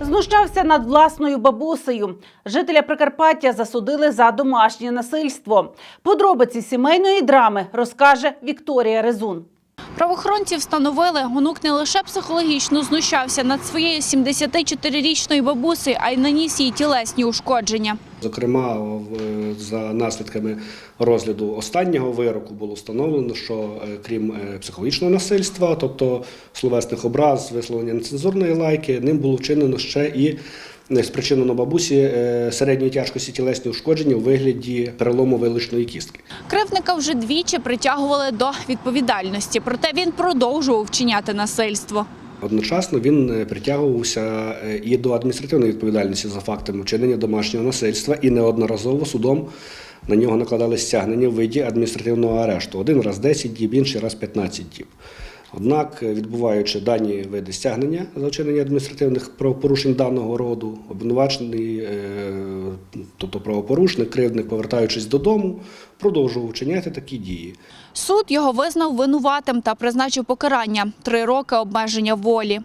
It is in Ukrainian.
Знущався над власною бабусею. Жителя Прикарпаття засудили за домашнє насильство. Подробиці сімейної драми розкаже Вікторія Резун. Правоохоронці встановили, онук не лише психологічно знущався над своєю 74-річною бабусею, а й наніс їй тілесні ушкодження. Зокрема, за наслідками розгляду останнього вироку було встановлено, що е, крім е, психологічного насильства, тобто словесних образ, висловлення нецензурної лайки, ним було вчинено ще і спричинено бабусі е, середньої тяжкості тілесні ушкодження у вигляді перелому вилучної кістки. Кривдника вже двічі притягували до відповідальності, проте він продовжував вчиняти насильство. Одночасно він е, притягувався е, і до адміністративної відповідальності за фактами вчинення домашнього насильства, і неодноразово судом на нього накладали стягнення в виді адміністративного арешту. Один раз 10 діб, інший раз 15 діб. Однак, е, відбуваючи дані види стягнення за вчинення адміністративних правопорушень даного роду, обвинувачений, е, тобто правопорушник, кривдник, повертаючись додому, продовжував вчиняти такі дії. Суд його визнав винуватим та призначив покарання – три роки обмеження волі.